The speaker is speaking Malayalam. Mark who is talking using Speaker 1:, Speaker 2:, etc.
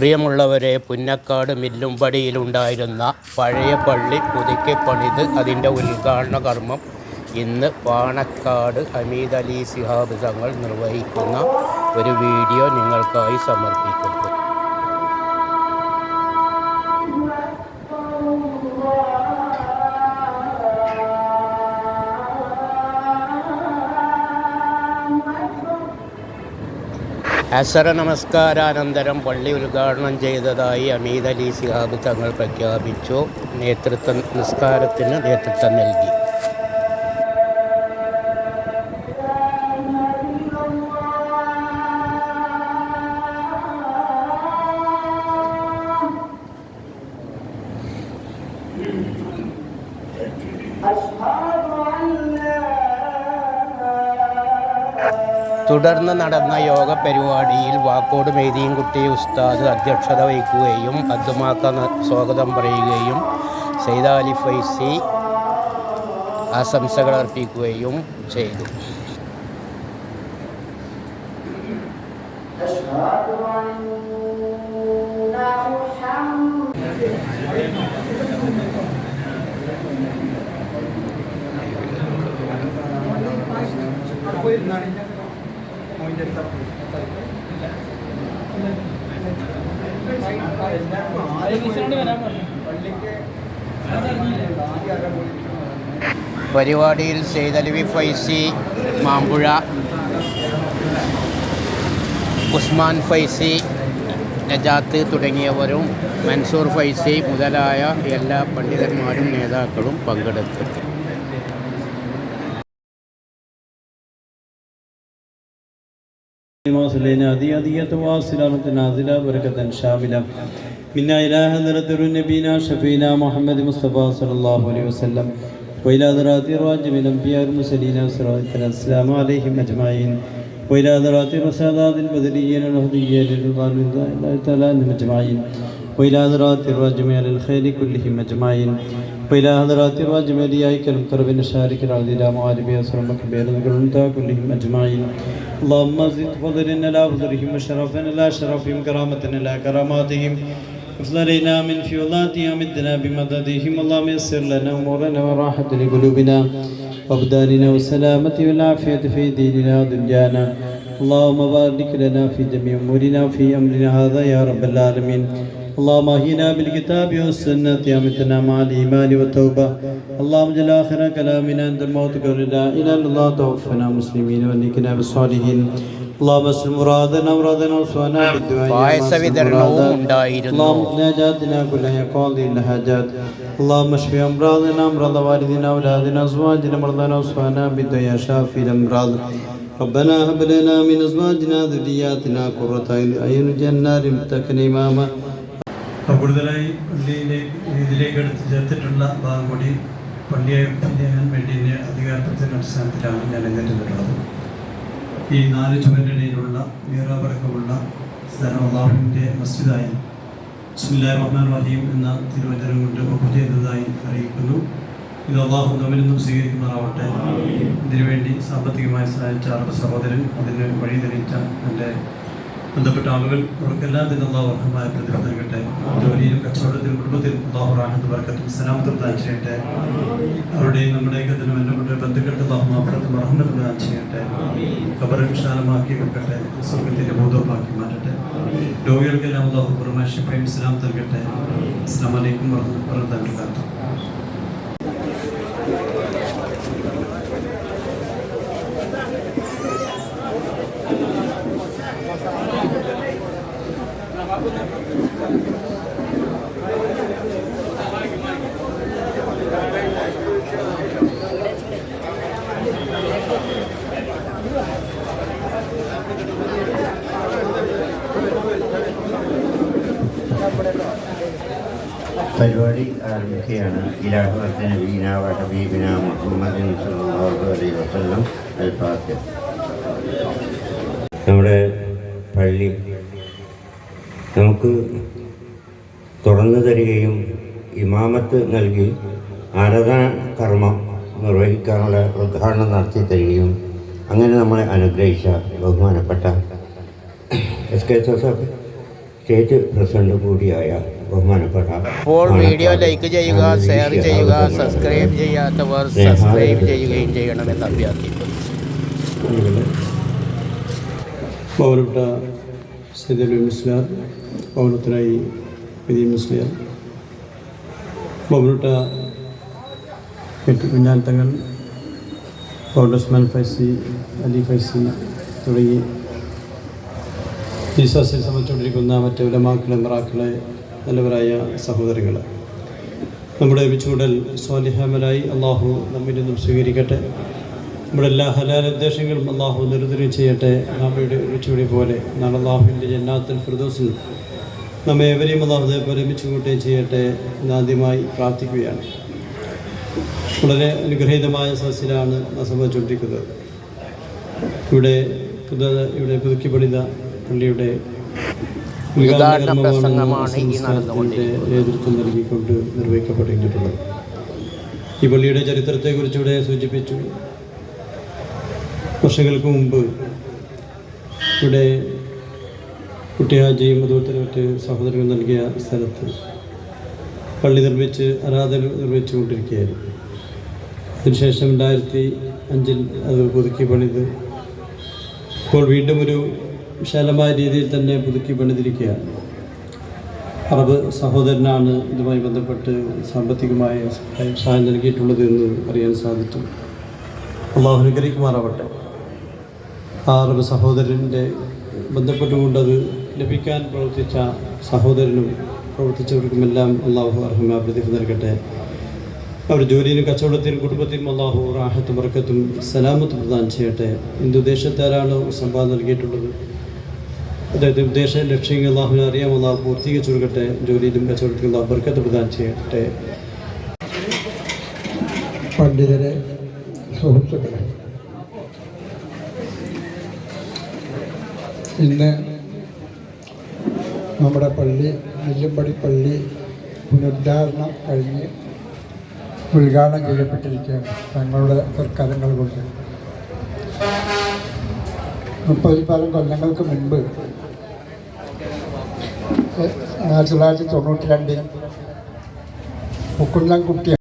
Speaker 1: പ്രിയമുള്ളവരെ പുന്നക്കാട് മില്ലുംപടിയിലുണ്ടായിരുന്ന പഴയ പള്ളി പുതുക്കി പണിത് അതിന്റെ ഉദ്ഘാടന കർമ്മം ഇന്ന് പാണക്കാട് ഹമീദ് അലി സിഹാബ് തങ്ങൾ നിർവഹിക്കുന്ന ഒരു വീഡിയോ നിങ്ങൾക്കായി സമർപ്പിക്കുന്നു. അസറ നമസ്കാരാനന്തരം പള്ളി ഉദ്ഘാടനം ചെയ്തതായി അമീദ് അലി സിഹാബ് തങ്ങൾ പ്രഖ്യാപിച്ചു. നേതൃത്വം നിസ്കാരത്തിന് നേതൃത്വം നൽകി. തുടർന്ന് നടന്ന യോഗ പരിപാടിയിൽ വാക്കോട് മെയ്തീൻകുട്ടി ഉസ്താദ് അധ്യക്ഷത വഹിക്കുകയും ന- സ്വാഗതം പറയുകയും സൈദ അലി ഫൈസി ആശംസകൾ അർപ്പിക്കുകയും ചെയ്തു. പരിപാടിയിൽ സെയ്തലവി ഫൈസി മാമ്പുഴ ഉസ്മാൻ ഫൈസി നജാത്ത് തുടങ്ങിയവരും മൻസൂർ ഫൈസി മുതലായ എല്ലാ പണ്ഡിതന്മാരും നേതാക്കളും പങ്കെടുത്തു.
Speaker 2: واصلين هذه هدية واصلة نازلة بركة شاملة منا إلى حضرة نبينا شفينا محمد مصطفى صلى الله عليه وسلم وإلى ذرات الراجم الأنبياء المرسلين والصلاة السلام عليهم أجمعين وإلى ذرات الرسالات البدريين الهديين رضوان الله تعالى عنهم أجمعين وإلى ذرات الراجم على الخير كلهم أجمعين وإلى حضرات الراجم إليك المقرب نشارك الأرض إلى معارف أسرمك بيرزق الأنثى كلهم أجمعين اللهم زد فضلنا لا فضلهم وشرفنا لا شرفهم كرامتنا لا كراماتهم. افضل علينا من فيولاتهم مدنا بمددهم. اللهم يسر لنا أمورنا وراحة لقلوبنا. وأبداننا والسلامة والعافية في ديننا ودنيانا. اللهم بارك لنا في جميع أمورنا في أمرنا هذا يا رب العالمين. اللهم اهينا بالكتاب والسنة يا متنا مع الإيمان والتوبة اللهم اجعل آخر كلامنا عند الموت قول لا إله إلا الله توفنا مسلمين ونكنا بالصالحين اللهم اسلم مرادنا مرادنا وصوانا بالدعاء يا
Speaker 1: പായസ
Speaker 2: واسع
Speaker 1: വിതരണവും
Speaker 2: المرادات.
Speaker 1: ഉണ്ടായിരുന്നു
Speaker 2: اللهم اقنا جاتنا كلها قاضي الحاجات اللهم اشف امراضنا امراض والدنا اولادنا ازواجنا مرضانا وصفانا بالدعاء يا شافي الامراض ربنا هب لنا من ازواجنا ذرياتنا قرة اعين جنة للمتقين اماما കൂടുതലായി പള്ളിയിലേക്ക് ഇതിലേക്ക് എടുത്ത് ചേർത്തിട്ടുള്ള ഭാഗം കൂടി പള്ളിയെ ചെയ്യാൻ വേണ്ടി എന്റെ അധികാരത്തിന്റെ അടിസ്ഥാനത്തിലാണ് ഞാൻ എഴുന്നേറ്റിട്ടുള്ളത്. ഈ നാല് ചുവരിനിടയിലുള്ള മീറാപടക്കമുള്ള സ്ഥലം അള്ളാഹുവിന്റെ മസ്ജിദായി സുല്ലാ റഹ്മാൻ റഹീം എന്ന തിരുവചനം കൊണ്ട് ഒപ്പ് ചെയ്തതായി അറിയിക്കുന്നു. ഇത് അള്ളാഹു നമ്മിൽ സ്വീകരിക്കുമാറാവട്ടെ ഇതിനുവേണ്ടി സാമ്പത്തികമായി സഹായിച്ച അറബ് സഹോദരൻ അതിന് വഴി തെളിയിച്ച എന്റെ ബന്ധപ്പെട്ട ആളുകൾ അവർക്കെല്ലാം തന്നെ അള്ളാഹു അർഹമായ പ്രതിഫലം നൽകട്ടെ. ജോലിയിലും കച്ചവടത്തിലും കുടുംബത്തിലും അള്ളാഹു റാഹത്ത് ബർക്കത്തും സലാമത്തും ദാൻ ചെയ്യട്ടെ. അവരുടെയും നമ്മുടെയൊക്കെ തന്നെ ബന്ധപ്പെട്ട ബന്ധുക്കൾക്ക് അള്ളാഹു മാഫറത്തും ദാൻ ചെയ്യട്ടെ. ഖബർ വിശാലമാക്കി വെക്കട്ടെ. സ്വർഗത്തിന്റെ ബോധമാക്കി മാറ്റട്ടെ. രോഗികൾക്കെല്ലാം അള്ളാഹു പുറമേശയും ഇസ്ലാം നൽകട്ടെ. അസ്ലാം വലൈക്കും വർഹമത്തുള്ളാഹി വബറകാതുഹു.
Speaker 3: പരിപാടി ആരംഭിക്കുകയാണ്. ഇലാഹുവത്തെ നബീന വ മുഹമ്മദ് അലൈഹി വസല്ലം അൽ ഫാത്തിഹ നമ്മുടെ പള്ളി നമുക്ക് തുറന്നു തരികയും ഇമാമത്ത് നൽകി ആരാധന കർമ്മം നിർവഹിക്കാനുള്ള ഉദ്ഘാടനം നടത്തി തരികയും അങ്ങനെ നമ്മളെ അനുഗ്രഹിച്ച ബഹുമാനപ്പെട്ട S K Joseph state president കൂടിയായ ബഹുമാനപ്പെട്ട
Speaker 1: അപ്പോൾ വീഡിയോ ലൈക്ക് ചെയ്യുക ഷെയർ ചെയ്യുക സബ്സ്ക്രൈബ് ചെയ്യാത്തവർ സബ്സ്ക്രൈബ് ചെയ്യുകയും ചെയ്യണമെന്ന് അഭ്യർത്ഥിക്കുന്നു.
Speaker 2: പൗരപ്പെട്ട സൈദലി മുസ്ലിയാർ പൗരത്തിനായി വിധി മുസ്ലിയാർ പൗരപ്പെട്ട കുഞ്ഞാത്തങ്ങൾ ഫൗണ്ടസ്മാൻ ഫൈസി അലി ഫൈസി തുടങ്ങി. ഈ സസ്യം സംബന്ധിച്ചുകൊണ്ടിരിക്കുന്ന മറ്റ് ഉലമാക്കളെ മറാക്കളെ നല്ലവരായ സഹോദരങ്ങൾ നമ്മുടെ വിച്ചുകൂടൽ സ്വാലിഹാമലായി അള്ളാഹു നമ്മിൽ നിന്നും സ്വീകരിക്കട്ടെ. നമ്മുടെ എല്ലാ ഹലാൽ ഉദ്ദേശങ്ങളും അള്ളാഹു നിരന്തരം ചെയ്യട്ടെ. നമ്മുടെ വിച്ചുകൂടി പോലെ നാളെ അള്ളാഹുവിന്റെ ജന്നാത്തിൽ ഫിർദോസിൽ നമ്മെ എവരെയും അതാഹുദെ ഒരുമിച്ച് കൂട്ടുകയും ചെയ്യട്ടെ എന്നാദ്യമായി പ്രാർത്ഥിക്കുകയാണ്. വളരെ അനുഗ്രഹീതമായ സദസ്സിലാണ് സംഭവിച്ചുകൊണ്ടിരിക്കുന്നത് ഇവിടെ ഇവിടെ പുതുക്കി പണിത പള്ളിയുടെ. നേതൃത്വം നൽകിക്കൊണ്ട് നിർവഹിക്കപ്പെട്ടിട്ടുള്ളത്. ഈ പള്ളിയുടെ ചരിത്രത്തെക്കുറിച്ച് ഇവിടെ സൂചിപ്പിച്ചു. വർഷങ്ങൾക്ക് മുമ്പ് ഇവിടെ കുട്ടിയാജിയും അതുപോലെ മറ്റ് സഹോദരങ്ങൾ നൽകിയ സ്ഥലത്ത് പള്ളി നിർമ്മിച്ച് ആരാധന നിർമ്മിച്ചു കൊണ്ടിരിക്കുകയായിരുന്നു. അതിനുശേഷം രണ്ടായിരത്തി അഞ്ചിൽ അത് പുതുക്കി പണിത്. ഇപ്പോൾ വീണ്ടും ഒരു വിശാലമായ രീതിയിൽ തന്നെ പുതുക്കി പണിതിരിക്കുകയാണ്. അറബ് സഹോദരനാണ് ഇതുമായി ബന്ധപ്പെട്ട് സാമ്പത്തികമായ സഹായം സഹായം നൽകിയിട്ടുള്ളത് എന്ന് അറിയാൻ സാധിച്ചു. അള്ളാഹു അനുഗ്രഹിക്കുമാറാവട്ടെ. ആ അറബ് സഹോദരന്റെ ബന്ധപ്പെട്ടുകൊണ്ടത് ലഭിക്കാൻ പ്രവർത്തിച്ച സഹോദരനും പ്രവർത്തിച്ചവർക്കുമെല്ലാം അള്ളാഹു അർഹമ പ്രതിഫലം നൽകട്ടെ. അവർ ജോലിയിലും കച്ചവടത്തിലും കുടുംബത്തിലും അള്ളാഹു റാഹത്തും വർക്കത്തും സലാമത്ത് പ്രദാനം ചെയ്യട്ടെ. ഹിന്ദു ദേശത്താരാണ് സമ്പാദം നൽകിയിട്ടുള്ളത്? അദ്ദേഹത്തെ ഉദ്ദേശ ലക്ഷ്യങ്ങൾ അള്ളാഹുവിനെ അറിയാം. അള്ളാഹു പൂർത്തീകരിച്ചു കൊടുക്കട്ടെ. ജോലിയിലും കച്ചവടത്തിലും അള്ളാഹു ബർക്കത്ത് പ്രദാനം ചെയ്യട്ടെ.
Speaker 4: പണ്ഡിതരെ സുഹൃത്തുക്കളെ ഇന്ന് നമ്മുടെ പള്ളി നെല്ലുംപടി പള്ളി പുനരുദ്ധാരണം കഴിഞ്ഞ് ഉദ്ഘാടനം ചെയ്യപ്പെട്ടിരിക്കുകയാണ്. തങ്ങളുടെ സർക്കാരങ്ങൾ കൊണ്ട്. മുപ്പതിൽ പരം കൊല്ലങ്ങൾക്ക് മുൻപ് ആയിരത്തി തൊള്ളായിരത്തി തൊണ്ണൂറ്റി രണ്ടിൽ മുക്കുന്നം കുട്ടി